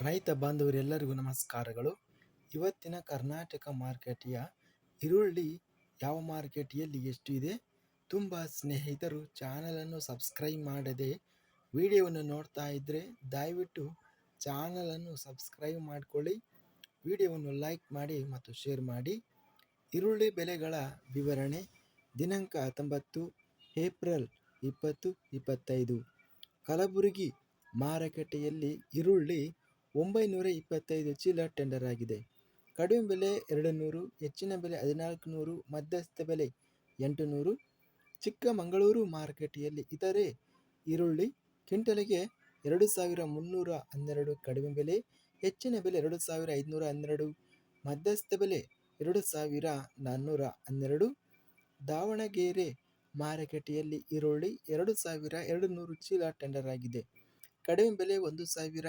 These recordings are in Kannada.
ರೈತ ಬಾಂಧವರೆಲ್ಲರಿಗೂ ನಮಸ್ಕಾರಗಳು. ಇವತ್ತಿನ ಕರ್ನಾಟಕ ಮಾರ್ಕೆಟಿಯ ಈರುಳ್ಳಿ ಯಾವ ಮಾರ್ಕೆಟಿಯಲ್ಲಿ ಎಷ್ಟು ಇದೆ? ತುಂಬ ಸ್ನೇಹಿತರು ಚಾನಲನ್ನು ಸಬ್ಸ್ಕ್ರೈಬ್ ಮಾಡದೆ ವಿಡಿಯೋವನ್ನು ನೋಡ್ತಾ ಇದ್ದರೆ ದಯವಿಟ್ಟು ಚಾನಲನ್ನು ಸಬ್ಸ್ಕ್ರೈಬ್ ಮಾಡಿಕೊಳ್ಳಿ, ವಿಡಿಯೋವನ್ನು ಲೈಕ್ ಮಾಡಿ ಮತ್ತು ಶೇರ್ ಮಾಡಿ. ಈರುಳ್ಳಿ ಬೆಲೆಗಳ ವಿವರಣೆ ದಿನಾಂಕ ಹತ್ತೊಂಬತ್ತು ಏಪ್ರಿಲ್ ಇಪ್ಪತ್ತು ಇಪ್ಪತ್ತೈದು. ಕಲಬುರಗಿ ಮಾರುಕಟ್ಟೆಯಲ್ಲಿ ಈರುಳ್ಳಿ ಒಂಬೈನೂರ ಇಪ್ಪತ್ತೈದು ಚೀಲ ಟೆಂಡರ್ ಆಗಿದೆ. ಕಡಿಮೆ ಬೆಲೆ ಎರಡು ನೂರು ಹೆಚ್ಚಿನ ಬೆಲೆ ಹದಿನಾಲ್ಕು ನೂರು ಮಧ್ಯಸ್ಥ ಬೆಲೆ ಎಂಟು ನೂರು ಚಿಕ್ಕಮಗಳೂರು ಮಾರುಕಟ್ಟೆಯಲ್ಲಿ ಇತರೆ ಈರುಳ್ಳಿ ಕ್ವಿಂಟಲಿಗೆ ಎರಡು ಸಾವಿರ ಮುನ್ನೂರ ಹನ್ನೆರಡು ಕಡಿಮೆ ಬೆಲೆ, ಹೆಚ್ಚಿನ ಬೆಲೆ ಎರಡು ಸಾವಿರ ಐದುನೂರ ಹನ್ನೆರಡು, ಮಧ್ಯಸ್ಥ ಬೆಲೆ ಎರಡು ಸಾವಿರ ನಾನ್ನೂರ ಹನ್ನೆರಡು. ದಾವಣಗೆರೆ ಮಾರುಕಟ್ಟೆಯಲ್ಲಿ ಈರುಳ್ಳಿ ಎರಡು ಸಾವಿರ ಎರಡು ನೂರು ಚೀಲ ಟೆಂಡರ್ ಆಗಿದೆ. ಕಡಿಮೆ ಬೆಲೆ ಒಂದು ಸಾವಿರ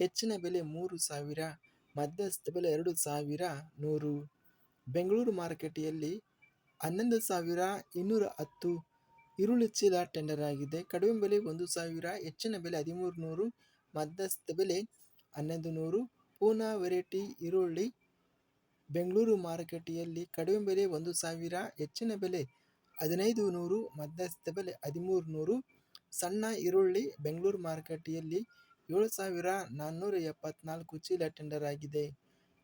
ಹೆಚ್ಚಿನ ಬೆಲೆ ಮೂರು ಸಾವಿರ, ಮಧ್ಯಸ್ಥ ಬೆಲೆ ಎರಡು ಸಾವಿರ ನೂರು. ಬೆಂಗಳೂರು ಮಾರುಕಟ್ಟೆಯಲ್ಲಿ ಹನ್ನೊಂದು ಸಾವಿರ ಇನ್ನೂರ ಹತ್ತು. ಈರುಳ್ಳಿ ಚೀಲ ಟೆಂಡರ್ ಆಗಿದೆ. ಕಡಿಮೆ ಬೆಲೆ ಒಂದು ಸಾವಿರ, ಹೆಚ್ಚಿನ ಬೆಲೆ ಹದಿಮೂರು ನೂರು, ಮಧ್ಯಸ್ಥ ಬೆಲೆ ಹನ್ನೊಂದು ನೂರು. ಪೂನಾ ವೆರೈಟಿ ಈರುಳ್ಳಿ ಬೆಂಗಳೂರು ಮಾರುಕಟ್ಟೆಯಲ್ಲಿ ಕಡಿಮೆ ಬೆಲೆ ಒಂದು ಸಾವಿರ, ಹೆಚ್ಚಿನ ಬೆಲೆ ಹದಿನೈದು ನೂರು, ಮಧ್ಯಸ್ಥ ಬೆಲೆ ಹದಿಮೂರು ನೂರು. ಸಣ್ಣ ಈರುಳ್ಳಿ ಬೆಂಗಳೂರು ಮಾರುಕಟ್ಟೆಯಲ್ಲಿ ಏಳು ಸಾವಿರ ನಾನ್ನೂರ ಎಪ್ಪತ್ನಾಲ್ಕು ಚೀಲ ಟೆಂಡರ್ ಆಗಿದೆ.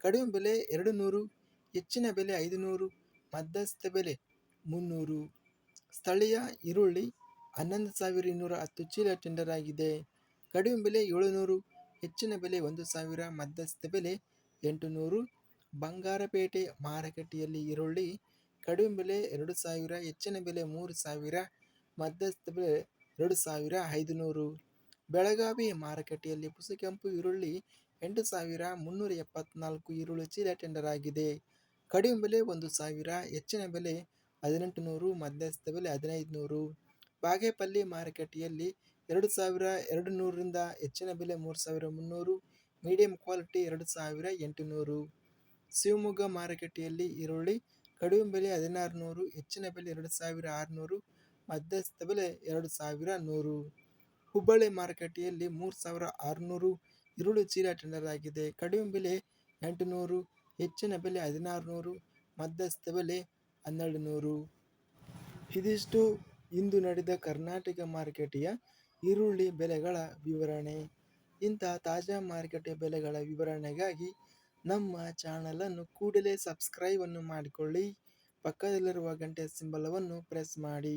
ಕಡಿಮೆ ಬೆಲೆ ಎರಡು ನೂರು, ಹೆಚ್ಚಿನ ಬೆಲೆ ಐದು ನೂರು, ಮಧ್ಯಸ್ಥ ಬೆಲೆ ಮುನ್ನೂರು ಸ್ಥಳೀಯ ಈರುಳ್ಳಿ ಹನ್ನೊಂದು ಸಾವಿರ ಇನ್ನೂರ ಹತ್ತು ಚೀಲ ಟೆಂಡರ್ ಆಗಿದೆ. ಕಡಿಮೆ ಬೆಲೆ ಏಳುನೂರು, ಹೆಚ್ಚಿನ ಬೆಲೆ ಒಂದು ಸಾವಿರ, ಮಧ್ಯಸ್ಥ ಬೆಲೆ ಎಂಟು ನೂರು ಬಂಗಾರಪೇಟೆ ಮಾರುಕಟ್ಟೆಯಲ್ಲಿ ಈರುಳ್ಳಿ ಕಡಿಮೆ ಬೆಲೆ ಎರಡು ಸಾವಿರ, ಹೆಚ್ಚಿನ ಬೆಲೆ ಮೂರು ಸಾವಿರ, ಮಧ್ಯಸ್ಥ ಬೆಲೆ ಎರಡು ಸಾವಿರ ಐದುನೂರು ಬೆಳಗಾವಿ ಮಾರುಕಟ್ಟೆಯಲ್ಲಿ ಪುಸಕೆಂಪು ಈರುಳ್ಳಿ ಎಂಟು ಸಾವಿರ ಮುನ್ನೂರ ಎಪ್ಪತ್ನಾಲ್ಕು ಈರುಳ್ಳಿ ಚೀಲ ಟೆಂಡರ್ ಆಗಿದೆ. ಕಡಿಮೆ ಬೆಲೆ ಒಂದು ಸಾವಿರ, ಹೆಚ್ಚಿನ ಬೆಲೆ ಹದಿನೆಂಟು ನೂರು ಮಧ್ಯಸ್ಥ ಬೆಲೆ ಹದಿನೈದು ನೂರು. ಬಾಗೇಪಲ್ಲಿ ಮಾರುಕಟ್ಟೆಯಲ್ಲಿ ಎರಡು ಸಾವಿರ ಎರಡು ನೂರರಿಂದ ಹೆಚ್ಚಿನ ಬೆಲೆ ಮೂರು ಸಾವಿರ ಮುನ್ನೂರು ಮೀಡಿಯಂ ಕ್ವಾಲಿಟಿ ಎರಡು ಸಾವಿರ ಎಂಟುನೂರು ಶಿವಮೊಗ್ಗ ಮಾರುಕಟ್ಟೆಯಲ್ಲಿ ಈರುಳ್ಳಿ ಕಡಿಮೆ ಬೆಲೆ ಹದಿನಾರು ನೂರು, ಹೆಚ್ಚಿನ ಬೆಲೆ ಎರಡು ಸಾವಿರ ಆರುನೂರು ಮಧ್ಯಸ್ಥ ಬೆಲೆ ಎರಡು ಸಾವಿರ ನೂರು. ಹುಬ್ಬಳ್ಳಿ ಮಾರುಕಟ್ಟೆಯಲ್ಲಿ ಮೂರು ಸಾವಿರ ಆರುನೂರು ಈರುಳ್ಳಿ ಚೀಲ ಟೆಂಡರ್ ಆಗಿದೆ. ಕಡಿಮೆ ಬೆಲೆ ಎಂಟು ನೂರು ಹೆಚ್ಚಿನ ಬೆಲೆ ಹದಿನಾರು ನೂರು ಮಧ್ಯಸ್ಥ ಬೆಲೆ ಹನ್ನೆರಡು ನೂರು ಇದಿಷ್ಟು ಇಂದು ನಡೆದ ಕರ್ನಾಟಕ ಮಾರುಕಟ್ಟೆಯ ಈರುಳ್ಳಿ ಬೆಲೆಗಳ ವಿವರಣೆ. ಇಂತಹ ತಾಜಾ ಮಾರುಕಟ್ಟೆ ಬೆಲೆಗಳ ವಿವರಣೆಗಾಗಿ ನಮ್ಮ ಚಾನಲನ್ನು ಕೂಡಲೇ ಸಬ್ಸ್ಕ್ರೈಬನ್ನು ಮಾಡಿಕೊಳ್ಳಿ. ಪಕ್ಕದಲ್ಲಿರುವ ಗಂಟೆ ಸಿಂಬಲವನ್ನು ಪ್ರೆಸ್ ಮಾಡಿ.